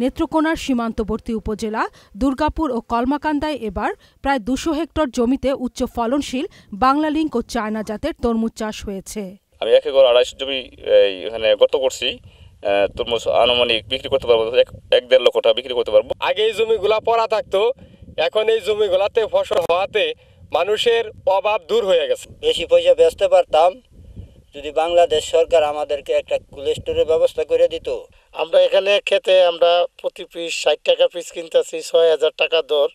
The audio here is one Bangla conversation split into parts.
নেত্রকোনার সীমান্তবর্তী উপজেলা দুর্গাপুর ও কলমাকান্দায় এবার প্রায় দুশো হেক্টর জমিতে উচ্চ ফলনশীল বাংলালিংক ও চায়না জাতের তরমুজ চাষ হয়েছে। আমি এক একর আড়াইশো জমি এখানে গর্ত করছি। তরমুজ আনুমানিক বিক্রি করতে পারব এক এক দেড় লক্ষ টাকা বিক্রি করতে পারব। আগে এই জমিগুলা পড়া থাকতো এখন এই জমিগুলাতে ফসল হওয়াতে মানুষের অভাব দূর হয়ে গেছে। বেশি পয়সা বেচতে পারতাম যদি বাংলাদেশ সরকার আমাদেরকে একটা কোল্ড স্টোরের ব্যবস্থা করে দিত। আমরা এখানে খেতে আমরা প্রতি পিস ষাট টাকা পিস কিনতেছি ছয় হাজার টাকা দর।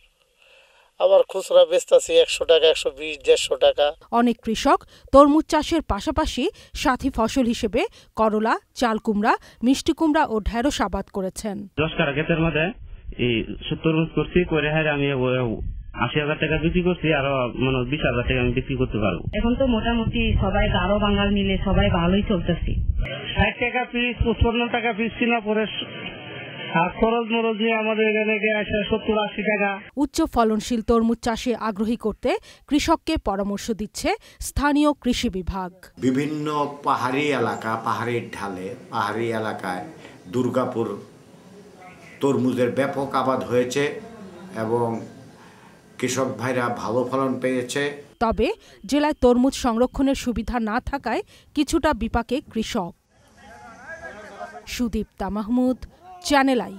আবার খুচরা বেচতেছি একশো টাকা একশো বিশ দেড়শো টাকা। অনেক কৃষক তরমুজ চাষের পাশাপাশি সাথী ফসল হিসেবে করলা চাল কুমড়া মিষ্টি কুমড়া ও ঢেঁড়স আবাদ করেছেন। দশ কারা ক্ষেতের মধ্যে এই তরমুজ করছি করে হারে আমি আশি হাজার টাকা বিক্রি করছি আরও মানে বিশ হাজার টাকা আমি বিক্রি করতে পারব। এখন তো মোটামুটি সবাই গারো বাঙাল মিলে সবাই ভালোই চলতেছি। ষাট টাকা পিস পঁচপান্ন টাকা পিস কিনা পরে আর খরচ মরচ নিয়ে আমাদের এখানে সত্তর আশি টাকা। উচ্চ ফলনশীল তরমুজ চাষে আগ্রহী করতে কৃষককে পরামর্শ দিচ্ছে স্থানীয় কৃষি বিভাগ। বিভিন্ন পাহাড়ি এলাকা পাহাড়ির ঢালে পাহাড়ি এলাকায় দুর্গাপুর তরমুজের ব্যাপক আবাদ হয়েছে এবং কৃষক ভাইরা ভালো ফলন পেয়েছে। তবে জেলায় তরমুজ সংরক্ষণের সুবিধা না থাকায় কিছুটা বিপাকে কৃষক। Sudipta Mahmud, channel I.